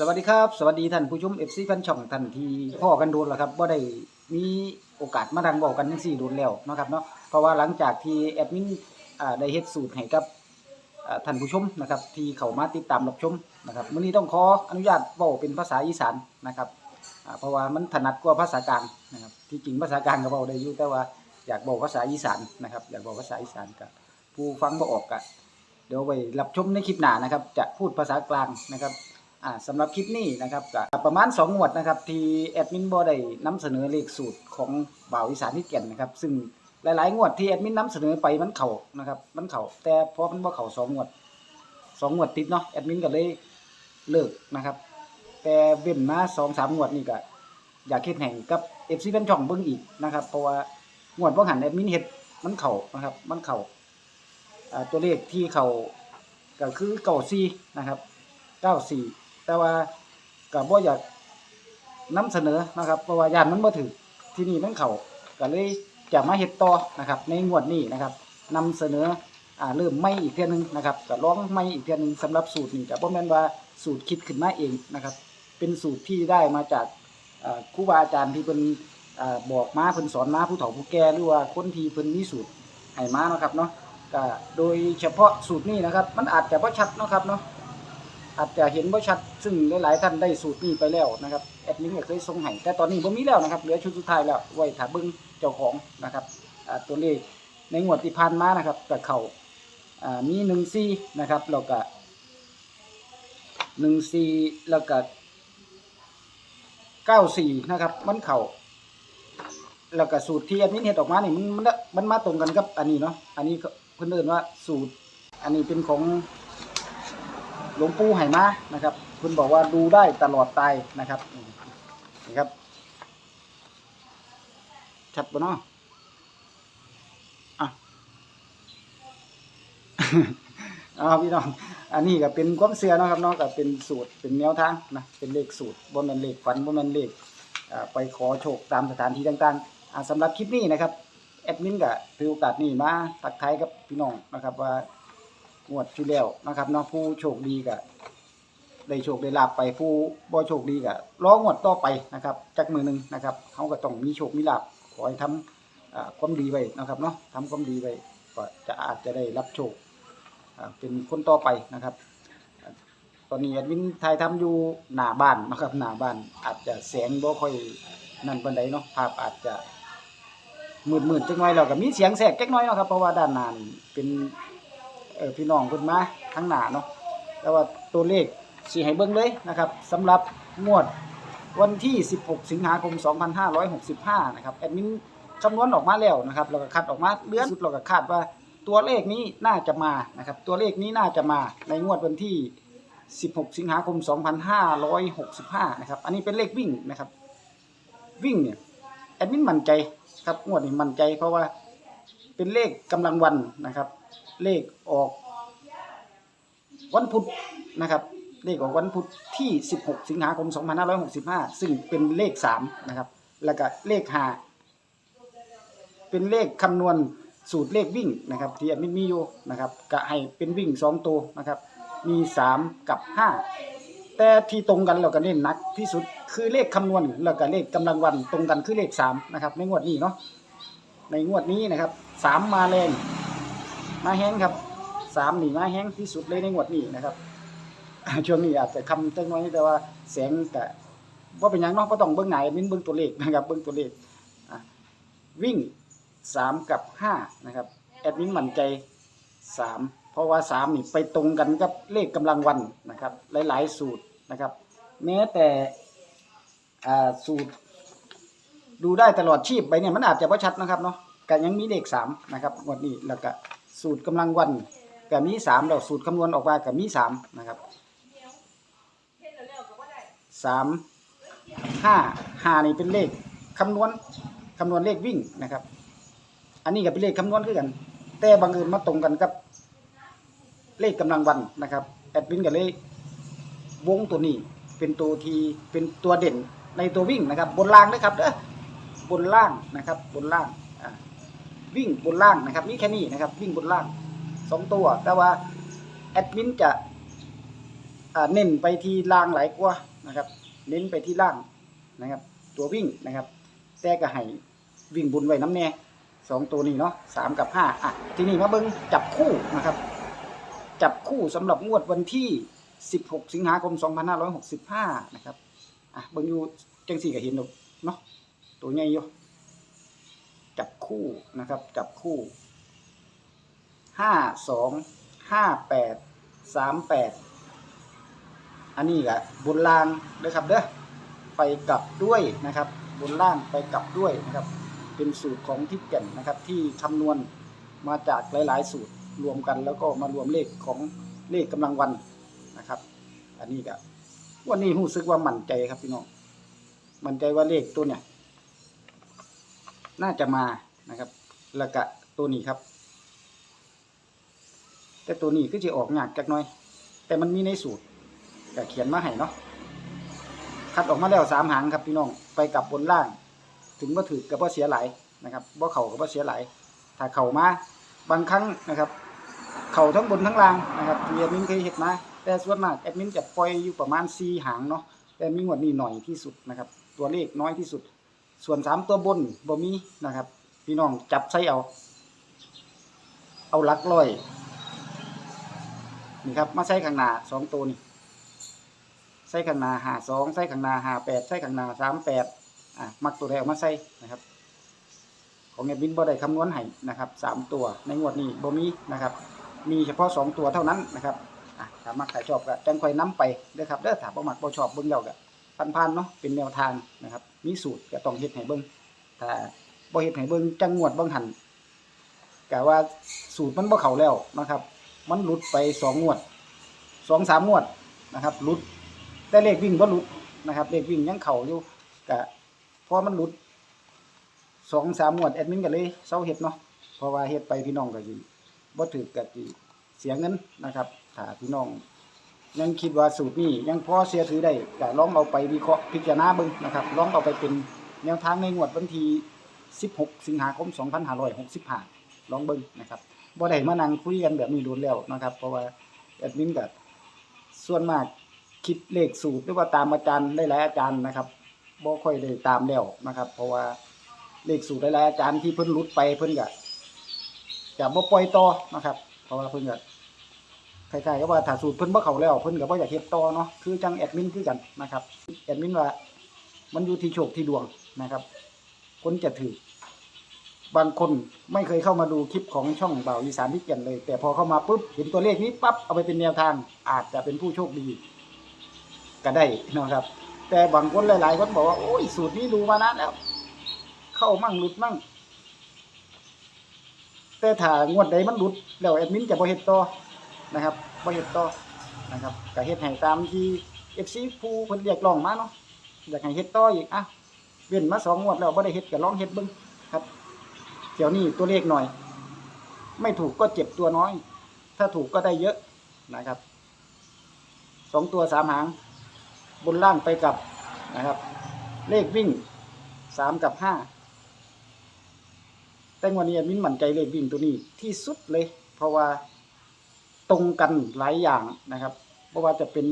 สวัสดีครับ สวัสดีท่านผู้ชม FC แฟนช่องท่านที่พ่อกันโดนแล้วครับบ่ได้มีโอกาสมาดังบอกกันทั้งสี่โดนแล้วเนาะครับเนาะเพราะว่าหลังจากที่แอดมินอ่าได้เฮ็ดสูตรให้กับอ่าท่านผู้ชมนะครับ ที่เข้ามาติดตามรับชมนะครับมื้อนี้ต้องขออนุญาตเว้าเป็นภาษาอีสานนะครับอ่าเพราะว่ามันถนัดกว่าภาษากลางนะครับที่จริงภาษากลางก็เว้าได้อยู่แต่ว่าอยากบอกภาษาอีสานนะครับอยากบอกภาษาอีสานกับผู้ฟังบ่ออกก็เดี๋ยวไว้รับชมในคลิปหน้านะครับ จะพูดภาษากลางนะครับ อ่าสำหรับคลิปนี้นะครับก็ประมาณ2งวดนะครับที่แอดมินบ่ได้นำเสนอเลขสูตรของบ่าวอีสานที่เก่นนะครับ ซึ่งหลายๆ งวดที่แอดมินนำเสนอไปมันเข้านะครับมันเข้าแต่พอมันบ่เข้าสองงวดสองงวดติดเนาะแอดมินก็เลยเลิกนะครับ แต่เว้นมาสองสามงวดนี่ก็อยากเฮ็ดให้กับ FC แฟนช่องเบิ่งอีกนะครับ เพราะว่างวดบ่หันแอดมินเฮ็ดมันเข้านะครับ มันเข่าตัวเลขที่เข้าก็คือ94นะครับ94 แต่ว่าก็บ่อยากนำเสนอนะครับเพราะว่าย่านมันบ่ถึกที่นี่มันเขาก็เลยจะมาเฮ็ดต่อนะครับ ในงวดนี้นะครับนำเสนออ่าเริ่มใหม่อีกเทื่อนึงนะครับก็ลองใหม่อีกเทื่อนึงสำหรับสูตรนี้ก็บ่แม่นว่าสูตรคิดขึ้นมาเองนะครับ เป็นสูตรที่ได้มาจากครูบาอาจารย์ที่เพิ่นอบอกมาเพิ่นสอนมาผู้เฒ่าผู้แก่หรือว่าคนที่เพิ่นมีสูตรให้มาเนาะครับเนาะก็โดยเฉพาะสูตรนี้นะครับ มันอาจจะบ่ชัดเนาะครับเนาะ อาจจะเห็นบ่ชัดซึ่งหลายๆท่านได้สูตรนี้ไปแล้วนะครับแอดมินก็เคยส่งให้แต่ตอนนี้บ่มีแล้วนะครับเหลือชุดสุดท้ายแล้วไว้ถ้าเบิ่งเจ้าของนะครับตัวเลขในงวดที่ผ่านมานะครับก็เข้าอ่ามีนะครับแล้วก็14แล้วก็94นะครับมันเข้าแล้วก็สูตรที่แอดมินเฮ็ดออกมานี่มันมันมันมาตรงกันกับอันนี้เนาะอันนี้เพิ่นเอิ้นว่าสูตรอันนี้เป็นของ หลวงปู่ไหมานะครับคุณบอกว่าดูได้ตลอดตายนะครับนี่ครับชัดปะเนาะอะเอาพี่น้อง อันนี้ก็เป็นความเชื่อนะครับเนาะก็เป็นสูตรเป็นแนวทางนะ เป็นเลขสูตรบ่แม่นเลขฝันบ่แม่นเลขไปขอโชคตามสถานที่ต่างๆอ่าสำหรับคลิปนี้นะครับแอดมินก็ถือโอกาสนี้มาทักทายกับพี่น้องนะครับว่า งวดที่แล้วนะครับเนาะผู้โชคดีก็ได้โชคได้ลาบไปผู้บ่โชคดีก็รองวดต่อไปนะครับจักมือหนึ่งนะครับเขาก็ต้องมีโชคมีลาบขอให้ทำความดีไว้นะครับเนาะทำความดีไว้ก็จะอาจจะได้รับโชคเป็นคนต่อไปนะครับ ตอนนี้แอดมินถ่ายทำอยู่หน้าบ้านนะครับหน้าบ้านอาจจะแสงบ่ค่อยนั่นปานใดเนาะภาพอาจจะมืดๆจักหน่อยแล้วก็มีเสียงแทรกจักน่อยเนาะครับเพราะว่าด้านหน้านเป็น เออพี่น้องเพิ่นมาทั้งหน้าเนาะแต่ว่าตัวเลขสิให้เบิ่งเลยนะครับสำหรับงวดวันที่ 16 สิงหาคม 2565 นะครับแอดมินคำนวณออกมาแล้วนะครับเราก็คัดออกมาเลือสุดเราก็คาดว่าตัวเลขนี้น่าจะมานะครับตัวเลขนี้น่าจะมาในงวดวันที่ 16 สิงหาคม 2565 นะครับอันนี้เป็นเลขวิ่งนะครับ วิ่งเนี่ยแอดมินมั่นใจครับงวดนี้มั่นใจเพราะว่าเป็นเลขกำลังวันนะครับ เลขออกวันพุธนะครับ เลขออกวันพุธที่ 16 สิงหาคม 2565 ซึ่งเป็นเลข 3 นะครับ แล้วก็เลข5เป็นเลขคำนวณสูตรเลขวิ่งนะครับ ที่มินมีอยู่นะครับก็ให้เป็นวิ่ง 2 ตัวนะครับ มี 3 กับ 5 แต่ที่ตรงกันเราก็เน้นนักที่สุดคือเลขคำนวณแล้วก็เลขกำลังวันตรงกันคือเลข 3 นะครับในงวดนี้เนาะในงวดนี้นะครับ 3 มาแรง มาแห้งครับสามนี่มาแห้งที่สุดเลยในงวดนี้นะครับช่วงนี้อาจจะคำจังน้อยแต่ว่าแสงกะว่าเป็นยังเนาะก็ต้องเบิ้องไหนมินเบิ้องตัวเลขนะครับเบิ้องตัวเลขวิ่งสามกับห้านะครับแอดมินมั่นใจสามเพราะว่าสามนี่ไปตรงกันกับเลขกำลังวันนะครับ หลาย ๆ สูตรนะครับ แม้แต่อ่าสูตรดูได้ตลอดชีพไปเนี่ยมันอาจจะไม่ชัดนะครับเนาะก็ยังมีเลขสามนะครับงวดนี้แล้วก็ สูตรกำลังวันก็มีสามแล้วสูตรคำนวณออกมาก็มีสามนะครับสามห้าห้านี่เป็นเลขคำนวณคำนวณเลขวิ่งนะครับ อันนี้ก็เป็นเลขคำนวณคือกัน แต่บังเอิญมาตรงกันกับ เลขกำลังวันนะครับแอดมินก็เลยวงตัวนี้เป็นตัวทีเป็นตัวเด่นในตัววิ่งนะครับ บนล่างนะครับเด้อบนล่างนะครับ บนล่างอ่า วิ่งบนล่างนะครับนี่แค่นี้นะครับ วิ่งบนล่างสองตัว แต่ว่าแอดมินจะเน้นไปที่ล่างหลายกว่านะครับ เน้นไปที่ล่างนะครับ ตัววิ่งนะครับ แต่ก็ให้วิ่งบุญไว้น้ำแน่สองตัวนี้เนาะสามกับห้าอะ ทีนี้มาเบิ้งจับคู่นะครับ จับคู่สำหรับงวดวันที่16สิงหาคม2565นะครับ อะเบิ่งอยู่จังสี่ก็เห็นดอกเนาะตัวใหญ่อยู่ จับคู่นะครับ จับคู่ห้าสองห้าแปดสามแปดอันนี้ก็บนล่างเด้อครับเด้อไปกลับด้วยนะครับ บนล่างไปกลับด้วยนะครับ เป็นสูตรของทิศแก่นนะครับ ที่คำนวณมาจากหลาย ๆ สูตรรวมกันแล้วก็มารวมเลขของเลขกำลังวันนะครับ อันนี้ก็วันนี้รู้สึกว่ามั่นใจครับพี่น้องมั่นใจว่าเลขตัวเนี่ย น่าจะมานะครับแล้วก็ตัวนี้ครับ แต่ตัวนี้ก็จะออกงากจักน่อย แต่มันมีในสูตรก็เขียนมาให้เนาะคัดออกมาแล้วสามหางครับพี่น้องไปกับบนล่าง ถึงว่าถือกับว่าเสียหลายนะครับว่าเข่ากับว่าเสียหลายถ้าเข่ามาบางครั้งนะครับ เข่าทั้งบนทั้งล่างนะครับที่แอดมินเคยเห็นมาแต่ส่วนมากแอดมินจะปล่อยอยู่ประมาณสี่หางเนาะแต่มีงวดนี้หน่อยที่สุดนะครับ ตัวเลขน้อยที่สุด ส่วนสามตัวบนบ่มีนะครับ พี่น้องจับใส่เอา เอาลักร้อยนี่ครับมาใส่ข้างหน้าสองตัวนี่ใส่ข้างหน้าหาสองใส่ข้างหน้าหาแปดใส่ข้างหน้าสามแปดอะมักตัวใดเอามาใส่นะครับ ของแอดมินบ่ได้คำนวณให้นะครับสามตัวในงวดนี้บ่มีนะครับ มีเฉพาะสองตัวเท่านั้นนะครับอะถ้ามักใครชอบก็จังคอยนํไปเด้อครับเด้อถ้าบ่มักบ่ชอบเบิ่งแล้วก็พันๆเนาะเป็นแนวทางนะครับ มีสูตรก็ต้องเฮ็ดให้เบิ่งถ้าบ่เฮ็ดให้เบิ่งจังงวดบิ่งหันก็ว่าสูตรมันบ่เข้าแล้วนะครับ มันหลุดไปสองงวดสองสามงวดนะครับหลุด แต่เลขวิ่งบ่หลุดนะครับเลขวิ่งยังเข่าอยู่ก็พอมันหลุดสองสามงวดแอดมินก็เลยเซาเฮ็ดเนาะเพราะว่าเฮ็ดไปพี่น้องก็สิบ่ถือก็สิเสียเงินนะครับถ้าพี่น้อง ยังคิดว่าสูตรนี้ยังพอเสียถือได้ก็ลองเอาไปวิเคราะห์พิจารณาเบิ่งนะครับลองเอาไปเป็นแนวทางในงวดวันที่ 16 สิงหาคม 2565 ลองเบิ่งนะครับบ่ได้มานั่งคุยกันแบบนี้โดนแล้วนะครับ เพราะว่าแอดมินก็ส่วนมากคิดเลขสูตรหรือว่าตามอาจารย์ได้หลายอาจารย์นะครับบ่ค่อยได้ตามแล้วนะครับ เพราะว่าเลขสูตรหลายอาจารย์ที่เพิ่นหลุดไปเพิ่นก็จะบ่ปล่อยต่อนะครับ เพราะว่าเพิ่นก็ คล้ายๆกับว่าถ้าสูตรเพิ่นบ่เข้าแล้วเพิ่นก็บ่อยากเฮ็ดต่อเนาะคือจังแอดมินคือกันนะครับแอดมินว่า มันอยู่ที่โชคที่ดวงนะครับ คนจะถือบางคนไม่เคยเข้ามาดูคลิปของช่องเบาอีสานที่เก่นเลย แต่พอเข้ามาปุ๊บเห็นตัวเลขนี้ปั๊บเอาไปเป็นแนวทาง อาจจะเป็นผู้โชคดีก็ได้นะครับ แต่บางคนหลาย ๆ คนบอกว่าโอ้ยสูตรนี้ดูมานานแล้ว เข้ามั่งหลุดมั่ง แต่ถ้างวดใดมันหลุด แล้วแอดมินจะบ่เฮ็ดต่อ นะครับบ่เฮ็ดต่อนะครับก็เฮ็ดให้ตามที่ FC ผู้เพิ่นเรียกร้องมาเนาะอยากให้เฮ็ดต่ออีกอะเว้นมาสองงวดแล้วบ่ได้เฮ็ดก็ลองเฮ็ดเบิ่งครับเดี๋ยวนี้ตัวเลขหน่อย ไม่ถูกก็เจ็บตัวน้อย ถ้าถูกก็ได้เยอะนะครับสองตัวสามหาง บนล่างไปกับนะครับ เลขวิ่งสามกับห้าแต่งวันนี้แอดมินหมั่นใจเลขวิ่งตัวนี้ที่สุดเลย เพราะว่า ตรงกันหลายอย่างนะครับ เพราะว่าจะเป็น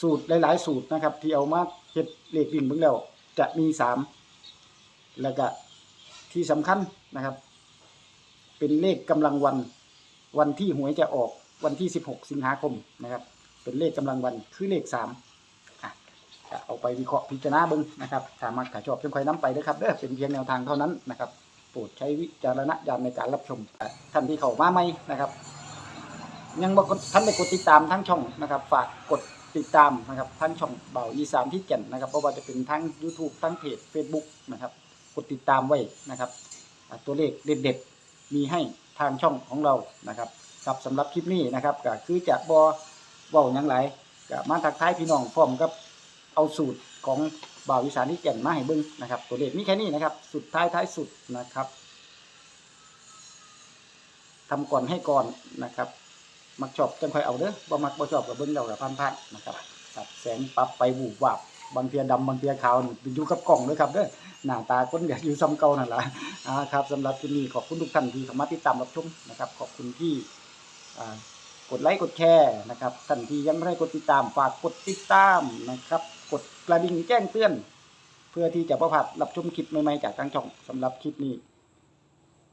สูตรหลาย ๆ สูตรนะครับ ที่เอามาเฮ็ดเลขวิ่งเบิ่งแล้วจะมีสามแล้วก็ที่สำคัญนะครับ เป็นเลขกำลังวัน วันที่หวยจะออกวันที่ 16 สิงหาคมนะครับ เป็นเลขกำลังวันคือเลข3อะเอาไปวิเคราะห์พิจารณาเบิ่งนะครับถ้ามักถ้าชอบจังค่อยนํไปเด้อครับเด้อเป็นเพียงแนวทางเท่านั้นนะครับ โปรดใช้วิจารณญาณในการรับชม ท่านที่เข้ามาใหม่นะครับ ยังบ่กท่านได้กดติดตามทั้งช่องนะครับ ฝากกดติดตามนะครับทั้งช่องเบาอีสานที่แก่นนะครับเพราะว่าจะเป็นทั้ง YouTube ทั้งเพจ Facebook นะครับ กดติดตามไว้นะครับ ตัวเลขเด็ดๆ มีให้ทางช่องของเรานะครับครับสำหรับคลิปนี้นะครับก็คือจะบอเว้าหยังไรก็มาทักทายพี่น้องพร้อมกับเอาสูตรของบ่าวอีสานที่แก่นมาให้เบิ่งนะครับ ตัวเลขมีแค่นี้นะครับ สุดท้ายท้ายสุดนะครับทำก่อนให้ก่อนนะครับ มักชอบจังค่อยเอาเด้อบ่มักบ่ชอบก็เบิ่งเรากับพันๆนะครับครับแสงปรับไปวูบวับบางเทียดำบางเทียขาวนี่อยู่กับกล่องเลยครับเด้อหน้าตาคนอยากอยู่ซ้ำเก่านั่นแหละอ่าครับสำหรับที่นี้ขอบคุณทุกท่านที่เข้ามาติดตามรับชมนะครับ ขอบคุณที่อ่ากดไลค์กดแชร์นะครับท่านที่ยังไม่ได้กดติดตามฝากกดติดตามนะครับ กดกระดิ่งแจ้งเตือน เพื่อที่จะประพัดรับชมคลิปใหม่ๆจากทางช่องสำหรับคลิปนี้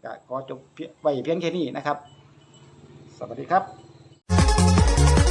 ก็ขอจบเพียงไว้เพียงแค่นี้นะครับ สวัสดีครับ